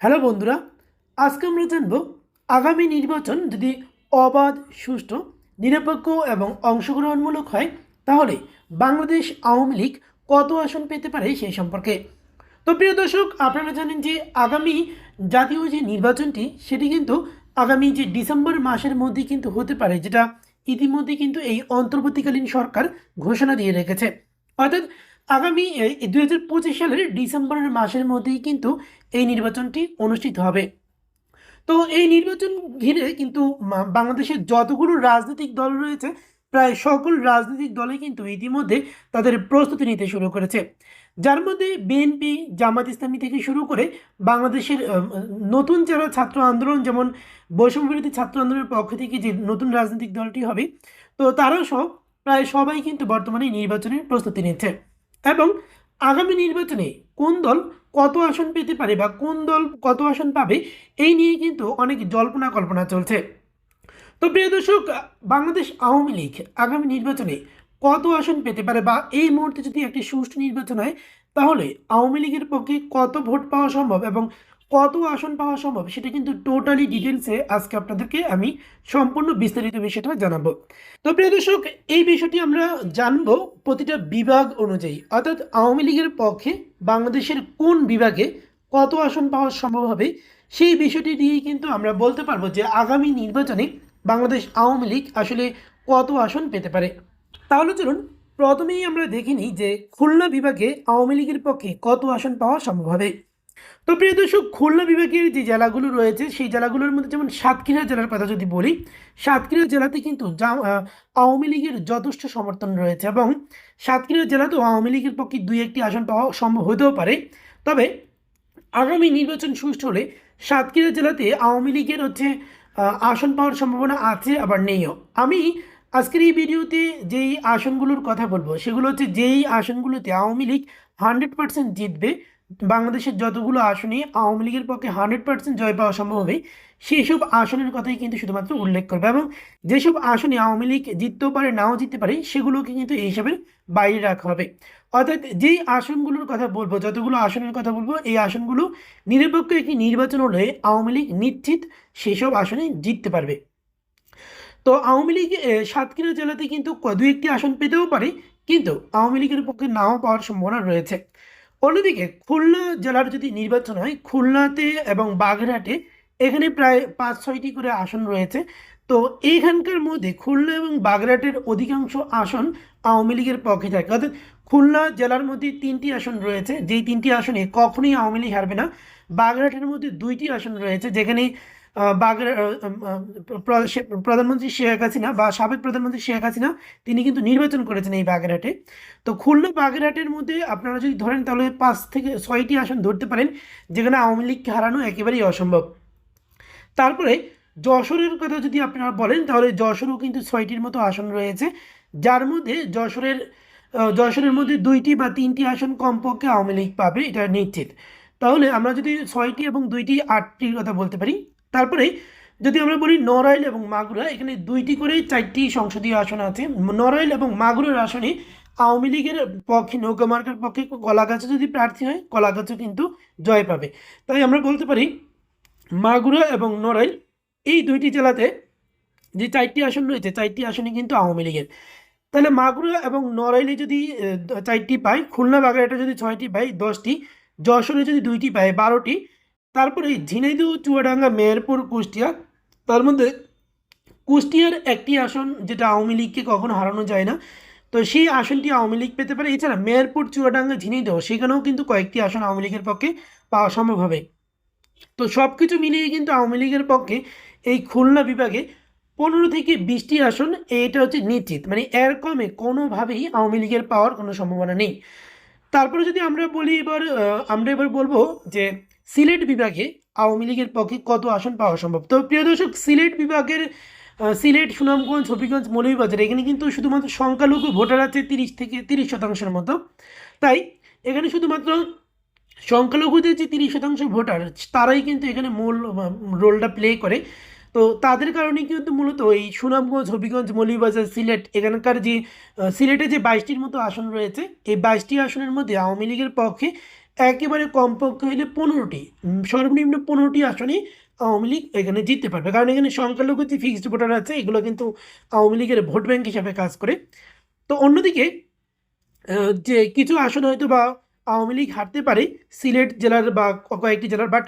Hello বন্ধুরা, আজকে আমরা জানব আগামী নির্বাচন যদি অবাধ, সুষ্ঠু, নিরপেক্ষ এবং অংশগ্রহণমূলক হয়, তাহলে বাংলাদেশ আওয়ামী লীগ কত আসন পেতে পারে সেই সম্পর্কে। তো প্রিয় দর্শক, আপনারা জানেন যে আগামী জাতীয় যে নির্বাচনটি, সেটি কিন্তু আগামী যে ডিসেম্বর মাসের মধ্যে কিন্তু হতে পারে, যেটা ইতিমধ্যে কিন্তু এই অন্তর্বর্তীকালীন সরকার ঘোষণা দিয়ে রেখেছে। অর্থাৎ আগামী দুই হাজার পঁচিশ সালের ডিসেম্বরের মাসের মধ্যেই কিন্তু এই নির্বাচনটি অনুষ্ঠিত হবে। তো এই নির্বাচন ঘিরে কিন্তু বাংলাদেশের যতগুলো রাজনৈতিক দল রয়েছে, প্রায় সকল রাজনৈতিক দলে কিন্তু ইতিমধ্যে তাদের প্রস্তুতি নিতে শুরু করেছে। যার মধ্যে বিএনপি জামাত ইসলামী থেকে শুরু করে বাংলাদেশের নতুন যারা ছাত্র আন্দোলন, যেমন বৈষম্যবিরোধী ছাত্র আন্দোলনের পক্ষ থেকে যে নতুন রাজনৈতিক দলটি হবে, তো তারাও সহ প্রায় সবাই কিন্তু বর্তমানে নির্বাচনের প্রস্তুতি নিচ্ছে। এবং আগামী নির্বাচনে কোন দল কত আসন পেতে পারে বা কোন দল কত আসন পাবে, এই নিয়ে কিন্তু অনেক জল্পনা কল্পনা চলছে। তো প্রিয় দর্শক, বাংলাদেশ আওয়ামী লীগ আগামী নির্বাচনে কত আসন পেতে পারে বা এই মুহূর্তে যদি একটি সুষ্ঠু নির্বাচন হয়, তাহলে আওয়ামী লীগের পক্ষে কত ভোট পাওয়া সম্ভব এবং কত আসন পাওয়া সম্ভব সেটা কিন্তু টোটালি ডিটেলসে আজকে আপনাদেরকে আমি সম্পূর্ণ বিস্তারিত বিষয়টা জানাব। তো প্রিয় দর্শক, এই বিষয়টি আমরা জানব প্রতিটা বিভাগ অনুযায়ী। অর্থাৎ আওয়ামী লীগের পক্ষে বাংলাদেশের কোন বিভাগে কত আসন পাওয়া সম্ভব হবে সেই বিষয়টি দিয়েই কিন্তু আমরা বলতে পারব যে আগামী নির্বাচনে বাংলাদেশ আওয়ামী লীগ আসলে কত আসন পেতে পারে। তাহলে চলুন, প্রথমেই আমরা দেখিনি যে খুলনা বিভাগে আওয়ামী লীগের পক্ষে কত আসন পাওয়া সম্ভব হবে। তো প্রিয় দর্শক, খুলনা বিভাগের যে জেলাগুলো রয়েছে, সেই জেলাগুলোর মধ্যে যেমন সাতক্ষীরা জেলার কথা যদি বলি, সাতক্ষীরা জেলাতে কিন্তু আওয়ামী লীগের যথেষ্ট সমর্থন রয়েছে এবং সাতক্ষীরা জেলাতেও আওয়ামী লীগের পক্ষে দুই একটি আসন পাওয়া সম্ভব হতেও পারে। তবে আগামী নির্বাচন সুষ্ঠু হলে সাতক্ষীরা জেলাতে আওয়ামী লীগের হচ্ছে আসন পাওয়ার সম্ভাবনা আছে, আবার নেইও। আমি আজকের এই ভিডিওতে যেই আসনগুলোর কথা বলব, সেগুলো হচ্ছে যেই আসনগুলোতে আওয়ামী লীগ হান্ড্রেড পার্সেন্ট জিতবে বাংলাদেশের যতগুলো আসনে আওয়ামী লীগের পক্ষে হান্ড্রেড পার্সেন্ট জয় পাওয়া সম্ভব হবে সেই সব আসনের কথাই কিন্তু শুধুমাত্র উল্লেখ করবে এবং যেসব আসনে আওয়ামী লীগ জিততেও পারে, নাও জিততে পারে, সেগুলোকে কিন্তু এই হিসাবের বাইরে রাখা হবে। অর্থাৎ যেই আসনগুলোর কথা বলব, যতগুলো আসনের কথা বলব, এই আসনগুলো নিরপেক্ষ একটি নির্বাচন হলে আওয়ামী লীগ নিশ্চিত সেসব আসনে জিততে পারবে। তো আওয়ামী লীগ সাতক্ষীরা জেলাতে কিন্তু দু একটি আসন পেতেও পারে, কিন্তু আওয়ামী লীগের পক্ষে নাও পাওয়ার সম্ভাবনা রয়েছে। অন্যদিকে খুলনা জেলার যদি নির্বাচন হয়, খুলনাতে এবং বাগেরহাটে এখানে প্রায় পাঁচ, ছয়টি করে আসন রয়েছে। তো এইখানকার মধ্যে খুলনা এবং বাগেরহাটের অধিকাংশ আসন আওয়ামী লীগের পক্ষে থাকে। অর্থাৎ খুলনা জেলার মধ্যে তিনটি আসন রয়েছে। যেই তিনটি আসনে কখনোই আওয়ামী লীগ হারবে না। বাগেরহাটের মধ্যে দুইটি আসন রয়েছে, যেখানে প্রধানমন্ত্রী শেখ হাসিনা বা সাবেক প্রধানমন্ত্রী শেখ হাসিনা, তিনি কিন্তু নির্বাচন করেছেন এই বাগেরহাটে। তো খুলনা বাগেরহাটের মধ্যে আপনারা যদি ধরেন তাহলে পাঁচ থেকে ছয়টি আসন ধরতে পারেন, যেখানে আওয়ামী লীগকে হারানো একেবারেই অসম্ভব। তারপরে যশোরের কথা যদি আপনারা বলেন, তাহলে যশোরও কিন্তু ছয়টির মতো আসন রয়েছে। যার মধ্যে যশোরের যশোরের মধ্যে দুইটি বা তিনটি আসন কমপক্ষে আওয়ামী লীগ পাবে, এটা নিশ্চিত। তাহলে আমরা যদি ছয়টি এবং দুইটি আটটির কথা বলতে পারি তারপরে যদি আমরা বলি নড়াইল এবং মাগুরা, এখানে দুইটি করে চারটি সংসদীয় আসন আছে। নড়াইল এবং মাগুরার আসনে আওয়ামী লীগের পক্ষে, নৌকা মার্কার পক্ষে কলাগাছা যদি প্রার্থী হয় কলাগাছা কিন্তু জয় পাবে। তাই আমরা বলতে পারি মাগুরা এবং নড়াইল এই দুইটি জেলাতে যে চারটি আসন রয়েছে, চারটি আসনই কিন্তু আওয়ামী লীগের। তাহলে মাগুরা এবং নড়াইলে যদি চারটি পায় খুলনা বাগেরহাটে যদি ছয়টি পায়, দশটি, যশোরে যদি দুইটি পায়, বারোটি তারপরে ঝিনাইদহ, চুয়াডাঙ্গা, মেহেরপুর, কুষ্টিয়া। তার মধ্যে কুষ্টিয়ার একটি আসন যেটা আওয়ামী লীগকে কখনো হারানো যায় না। তো সেই আসনটি আওয়ামী লীগ পেতে পারে। এছাড়া মেহেরপুর, চুয়াডাঙ্গা, ঝিনাইদহ, সেখানেও কিন্তু কয়েকটি আসন আওয়ামী লীগের পক্ষে পাওয়া সম্ভব হবে। তো সব কিছু মিলিয়ে কিন্তু আওয়ামী লীগের পক্ষে এই খুলনা বিভাগে পনেরো থেকে বিশটি আসন, এটা হচ্ছে নিশ্চিত। মানে এর কমে কোনোভাবেই আওয়ামী লীগের পাওয়ার কোনো সম্ভাবনা নেই। তারপরে যদি আমরা বলি এবার আমরা এবার বলব যে সিলেট বিভাগে আওয়ামী লীগের পক্ষে কত আসন পাওয়া সম্ভব? তো প্রিয় দর্শক, সিলেট বিভাগের সিলেট, সুনামগঞ্জ, হবিগঞ্জ, মৌলভীবাজার, এখানে কিন্তু শুধুমাত্র সংখ্যালঘু ভোটার আছে তিরিশ থেকে তিরিশ শতাংশের মতো। তাই এখানে শুধুমাত্র সংখ্যালঘুদের যে তিরিশ শতাংশ ভোটার, তারাই কিন্তু এখানে মূল রোলটা প্লে করে। তো তাদের কারণে কিন্তু মূলত এই সুনামগঞ্জ, হবিগঞ্জ, মৌলভীবাজার, সিলেট, এখানকার যে সিলেটে যে বাইশটির মতো আসন রয়েছে, এই বাইশটি আসনের মধ্যে আওয়ামী লীগের পক্ষে একেবারে কমপক্ষে হইলে পনেরোটি সর্বনিম্ন পনেরোটি আসনে আওয়ামী লীগ এখানে জিততে পারবে। কারণ এখানে সংখ্যালঘু যে ফিক্সড ভোটার আছে, এগুলো কিন্তু আওয়ামী লীগের ভোট ব্যাংক হিসাবে কাজ করে। তো অন্যদিকে যে কিছু আসন হয়তো বা আওয়ামী লীগ হারতে পারে, সিলেট জেলার বা কয়েকটি জেলার বাট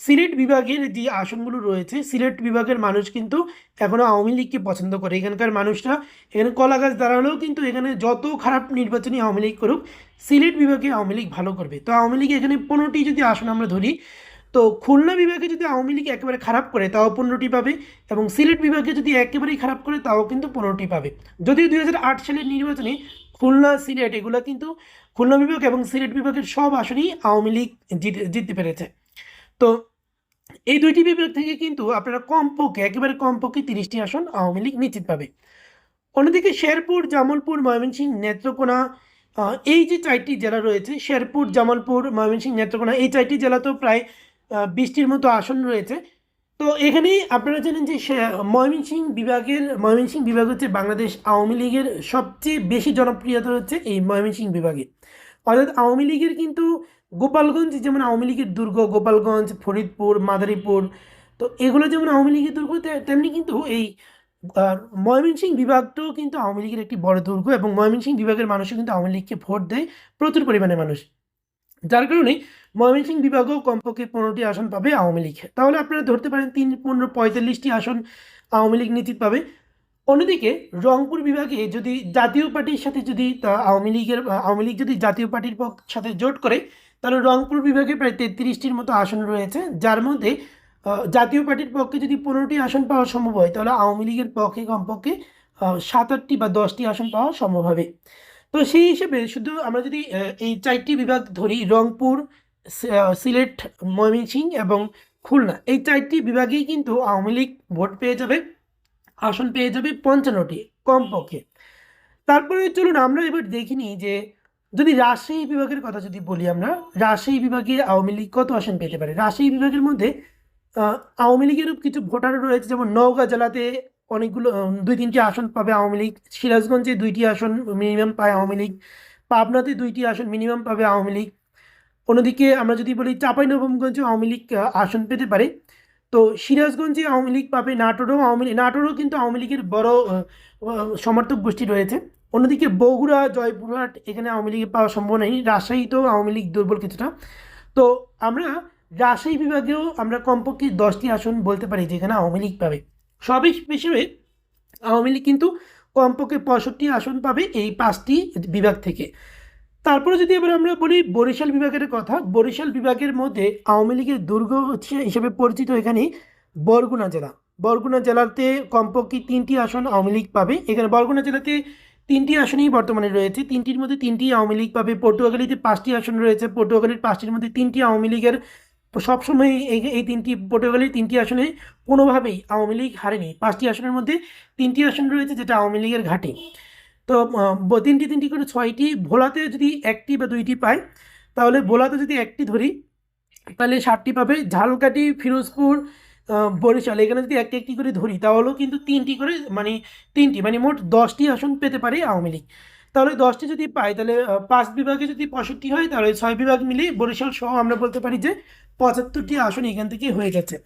সিলেট বিভাগের যে আসনগুলো রয়েছে, সিলেট বিভাগের মানুষ কিন্তু এখনও আওয়ামী লীগকে পছন্দ করে। এখানকার মানুষরা, এখানে কলা গাছ দাঁড়ালেও কিন্তু এখানে যত খারাপ নির্বাচনী আওয়ামী লীগ করুক, সিলেট বিভাগে আওয়ামী লীগ ভালো করবে। তো আওয়ামী লীগ এখানে পনেরোটি যদি আসন আমরা ধরি, তো খুলনা বিভাগে যদি আওয়ামী লীগ একেবারে খারাপ করে, তাও পনেরোটি পাবে এবং সিলেট বিভাগে যদি একেবারেই খারাপ করে, তাও কিন্তু পনেরোটি পাবে। যদিও দুই হাজার আট সালের নির্বাচনে খুলনা, সিলেট এগুলো কিন্তু খুলনা বিভাগ এবং সিলেট বিভাগের সব আসনেই আওয়ামী লীগ জিতে, জিততে পেরেছে। তো এই দুইটি বিভাগ থেকে কিন্তু আপনারা কমপক্ষে, একেবারে কমপক্ষে তিরিশটি আসন আওয়ামী লীগ নিশ্চিত পাবে। অন্যদিকে শেরপুর, জামালপুর, ময়মনসিংহ, নেত্রকোনা এই যে চারটি জেলা রয়েছে, শেরপুর, জামালপুর, ময়মনসিংহ, নেত্রকোনা, এই চারটি জেলা তো প্রায় বিশটির মতো আসন রয়েছে। তো এখানেই আপনারা জানেন যে ময়মনসিংহ বিভাগের, ময়মনসিংহ বিভাগ হচ্ছে বাংলাদেশ আওয়ামী লীগের সবচেয়ে বেশি জনপ্রিয়তা হচ্ছে এই ময়মনসিংহ বিভাগে। অর্থাৎ আওয়ামী লীগের কিন্তু গোপালগঞ্জ, যেমন আওয়ামী লীগের দুর্গ, গোপালগঞ্জ, ফরিদপুর, মাদারীপুর, তো এগুলো যেমন আওয়ামী লীগের দুর্গ তেমনি কিন্তু এই ময়মনসিংহ বিভাগটাও কিন্তু আওয়ামী লীগের একটি বড় দুর্গ এবং ময়মনসিংহ বিভাগের মানুষও কিন্তু আওয়ামী লীগকে ভোট দেয় প্রচুর পরিমাণে মানুষ। যার কারণে ময়মনসিংহ বিভাগেও কমপক্ষে পনেরোটি আসন পাবে আওয়ামী লীগ। তাহলে আপনারা ধরতে পারেন তিন, পনেরো, পঁয়তাল্লিশটি আসন আওয়ামী লীগ নিশ্চিত পাবে। অন্যদিকে রংপুর বিভাগে যদি জাতীয় পার্টির সাথে যদি আওয়ামী লীগের আওয়ামী লীগ যদি জাতীয় পার্টির সাথে জোট করে তাহলে রংপুর বিভাগে প্রায় তেত্রিশটির মতো আসন রয়েছে, যার মধ্যে জাতীয় পার্টির পক্ষে যদি পনেরোটি আসন পাওয়া সম্ভব হয়, তাহলে আওয়ামী লীগের পক্ষে কমপক্ষে সাত আটটি বা দশটি আসন পাওয়া সম্ভব হবে। তো সেই হিসেবে শুধু আমরা যদি এই চারটি বিভাগ ধরি, রংপুর সিলেট ময়মনসিংহ এবং খুলনা, এই চারটি বিভাগেই কিন্তু আওয়ামী লীগ ভোট পেয়ে যাবে, আসন পেয়ে যাবে পঞ্চান্নটি কমপক্ষে। তারপরে চলুন আমরা এবার দেখিনি যে যদি রাজশাহী বিভাগের কথা যদি বলি আমরা রাজশাহী বিভাগে আওয়ামী লীগ কত আসন পেতে পারে? রাজশাহী বিভাগের মধ্যে আওয়ামী লীগের কিছু ভোটার রয়েছে, যেমন নওগাঁ জেলাতে অনেকগুলো দুই তিনটি আসন পাবে আওয়ামী লীগ, সিরাজগঞ্জে দুইটি আসন মিনিমাম পায় আওয়ামী লীগ, পাবনাতে দুইটি আসন মিনিমাম পাবে আওয়ামী লীগ। অন্যদিকে আমরা যদি বলি চাঁপাইনবাবগঞ্জে আওয়ামী লীগ আসন পেতে পারে। তো সিরাজগঞ্জে আওয়ামী লীগ পাবে, নাটোরেও আওয়ামী লীগ, নাটোরেও কিন্তু আওয়ামী লীগের বড় সমর্থক গোষ্ঠী রয়েছে। অন্যদিকে বগুড়া, জয়পুরহাট এখানে আওয়ামী লীগের পাওয়া সম্ভব নেই। রাজশাহীতেও আওয়ামী লীগ দুর্বল কিছুটা। তো আমরা রাজশাহী বিভাগেও আমরা কমপক্ষে দশটি আসন বলতে পারি যেখানে আওয়ামী লীগ পাবে। সবই হিসেবে আওয়ামী লীগ কিন্তু কমপক্ষে পঁয়ষট্টি আসন পাবে এই পাঁচটি বিভাগ থেকে। তারপরে যদি এবার আমরা বলি বরিশাল বিভাগের কথা, বরিশাল বিভাগের মধ্যে আওয়ামী লীগের দুর্গ হচ্ছে হিসেবে পরিচিত এখানে বরগুনা জেলা। বরগুনা জেলাতে কমপক্ষে তিনটি আসন আওয়ামী লীগ পাবে। এখানে বরগুনা জেলাতে তিনটি আসনই বর্তমানে রয়েছে। তিনটির মধ্যে তিনটি আওয়ামী লীগ পাবে। পটুয়াখালীতে পাঁচটি আসন রয়েছে। পটুয়াখালীর পাঁচটির মধ্যে তিনটি আওয়ামী লীগের সবসময় এই এই তিনটি পটুয়াখালীর তিনটি আসনে কোনোভাবেই আওয়ামী লীগ হারেনি। পাঁচটি আসনের মধ্যে তিনটি আসন রয়েছে, যেটা আওয়ামী লীগের ঘাটে। তো তিনটি তিনটি করে ছয়টি, ভোলাতে যদি একটি বা দুইটি পায়, তাহলে ভোলাতে যদি একটি ধরি, তাহলে ষাটটি পাবে। ঝালকাঠি, ফিরোজপুর বরিশাল এখানে যদি একটি একটি করে ধরি, তাহলেও কিন্তু তিনটি করে মানে তিনটি মানে মোট দশটি আসন পেতে পারে আওয়ামী লীগ। তাহলে দশটি যদি পাই, তাহলে পাঁচ বিভাগে যদি পঁয়ষট্টি হয়, তাহলে ছয় বিভাগ মিলে বরিশাল সহ আমরা বলতে পারি যে পঁচাত্তরটি আসন এখান থেকে হয়ে যাচ্ছে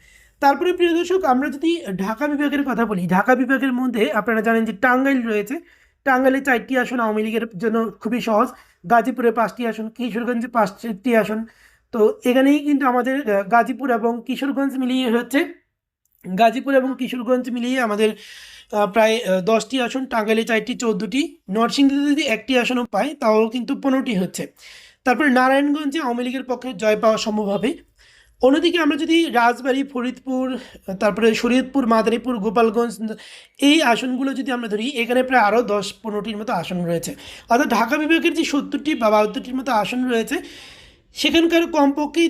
তারপরে প্রিয় দর্শক, আমরা যদি ঢাকা বিভাগের কথা বলি, ঢাকা বিভাগের মধ্যে আপনারা জানেন যে টাঙ্গাইল রয়েছে। টাঙ্গাইলে চারটি আসন আওয়ামী লীগের জন্য খুবই সহজ। গাজীপুরে পাঁচটি আসন, কিশোরগঞ্জে পাঁচটি আসন তো এখানেই কিন্তু আমাদের গাজীপুর এবং কিশোরগঞ্জ মিলিয়ে হচ্ছে। গাজীপুর এবং কিশোরগঞ্জ মিলিয়ে আমাদের প্রায় দশটি আসন, টাঙ্গাইলে চারটি, চৌদ্দটি, নরসিংদীতে যদি একটি আসনও পায়, তাও কিন্তু পনেরোটি হচ্ছে। তারপরে নারায়ণগঞ্জে আওয়ামী লীগের পক্ষে জয় পাওয়া সম্ভব হবে। অন্যদিকে আমরা যদি রাজবাড়ী, ফরিদপুর, তারপরে শরীয়তপুর, মাদারীপুর, গোপালগঞ্জ, এই আসনগুলো যদি আমরা ধরি, এখানে প্রায় আরও দশ পনেরোটির মতো আসন রয়েছে। অর্থাৎ ঢাকা বিভাগের যে সত্তরটি বা বাহাত্তরটির মতো আসন রয়েছে সেখানকার কমপক্ষে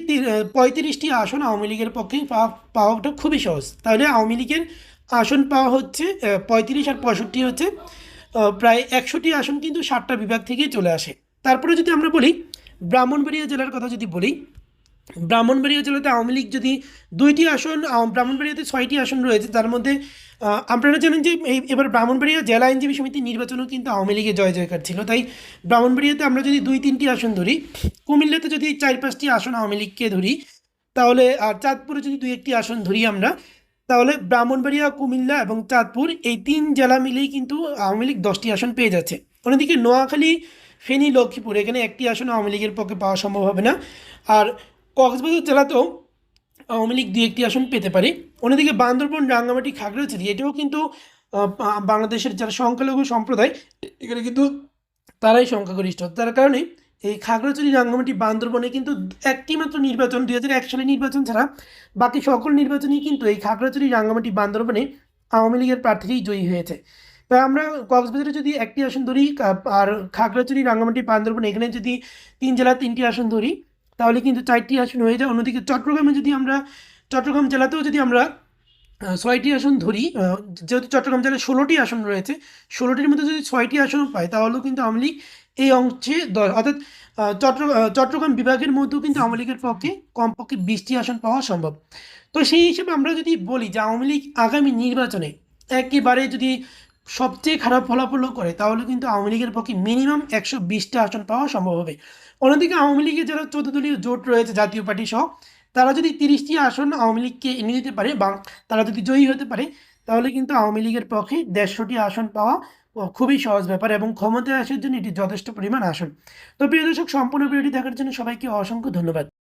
পঁয়ত্রিশটি আসন আওয়ামী লীগের পক্ষে পাওয়া পাওয়াটা খুবই সহজ। তাহলে আওয়ামী লীগের আসন পাওয়া হচ্ছে পঁয়ত্রিশ আর পঁয়ষট্টি হচ্ছে প্রায় একশোটি আসন কিন্তু ষাটটা বিভাগ থেকেই চলে আসে। তারপরে যদি আমরা বলি, ব্রাহ্মণবাড়িয়া জেলার কথা যদি বলি ব্রাহ্মণবাড়িয়া জেলাতে আওয়ামী লীগ যদি দুইটি আসন ব্রাহ্মণবাড়িয়াতে ছয়টি আসন রয়েছে, তার মধ্যে আপনারা জানেন যে এই এবার ব্রাহ্মণবাড়িয়া জেলা আইনজীবী সমিতির নির্বাচনও কিন্তু আওয়ামী লীগের জয় জয়কার ছিল। তাই ব্রাহ্মণবাড়িয়াতে আমরা যদি দুই তিনটি আসন ধরি, কুমিল্লাতে যদি চার পাঁচটি আসন আওয়ামী লীগকে ধরি, তাহলে আর চাঁদপুরে যদি দুই একটি আসন ধরি আমরা, তাহলে ব্রাহ্মণবাড়িয়া, কুমিল্লা এবং চাঁদপুর এই তিন জেলা মিলেই কিন্তু আওয়ামী লীগ দশটি আসন পেয়ে যাচ্ছে। অন্যদিকে নোয়াখালী, ফেনী, লক্ষ্মীপুর, এখানে একটি আসন আওয়ামী লীগের পক্ষে পাওয়া সম্ভব হবে না। আর কক্সবাজার জেলাতেও আওয়ামী লীগ দুই একটি আসন পেতে পারে। অন্যদিকে বান্দরবন, রাঙ্গামাটি, খাগড়াছড়ি, এটাও কিন্তু বাংলাদেশের যারা সংখ্যালঘু সম্প্রদায়, এখানে কিন্তু তারাই সংখ্যাগরিষ্ঠ। তার কারণে এই খাগড়াছড়ি, রাঙ্গামাটি, বান্দরবনে কিন্তু একটি মাত্র নির্বাচন, দুই হাজার এক সালে নির্বাচন ছাড়া বাকি সকল নির্বাচনই কিন্তু এই খাগড়াছড়ি, রাঙ্গামাটি, বান্দরবনে আওয়ামী লীগের প্রার্থীই জয়ী হয়েছে। তাই আমরা কক্সবাজারে যদি একটি আসন ধরি আর খাগড়াছড়ি, রাঙ্গামাটি, বান্দরবন, এখানে যদি তিন জেলা তিনটি আসন ধরি তাহলে কিন্তু চারটি আসন হয়ে যায়। অন্যদিকে চট্টগ্রামে যদি আমরা চট্টগ্রাম জেলাতেও যদি আমরা ছয়টি আসন ধরি যেহেতু চট্টগ্রাম জেলায় ষোলোটি আসন রয়েছে, ষোলোটির মধ্যে যদি ছয়টি আসন পায়, তাহলেও কিন্তু আওয়ামী লীগ এই অংশে অর্থাৎ চট্টগ্রাম বিভাগের মধ্যেও কিন্তু আওয়ামী লীগের পক্ষে কমপক্ষে বিশটি আসন পাওয়া সম্ভব। তো সেই হিসেবে আমরা যদি বলি যে আওয়ামী লীগ আগামী নির্বাচনে একেবারে যদি সবচেয়ে খারাপ ফলাফলও করে, তাহলে কিন্তু আওয়ামী লীগের পক্ষে মিনিমাম একশো বিশটা আসন পাওয়া সম্ভব হবে। অন্যদিকে আওয়ামী লীগের যারা চৌদ্দ দলীয় জোট রয়েছে, জাতীয় পার্টি সহ, তারা যদি তিরিশটি আসন আওয়ামী লীগকে এনে দিতে পারে বা তারা যদি জয়ী হতে পারে, তাহলে কিন্তু আওয়ামী লীগের পক্ষে দেড়শোটি আসন পাওয়া খুবই সহজ ব্যাপার এবং ক্ষমতায় আসার জন্য এটি যথেষ্ট পরিমাণ আসন। তো প্রিয় দর্শক, সম্পূর্ণ ভিডিওটি দেখার জন্য সবাইকে অসংখ্য ধন্যবাদ।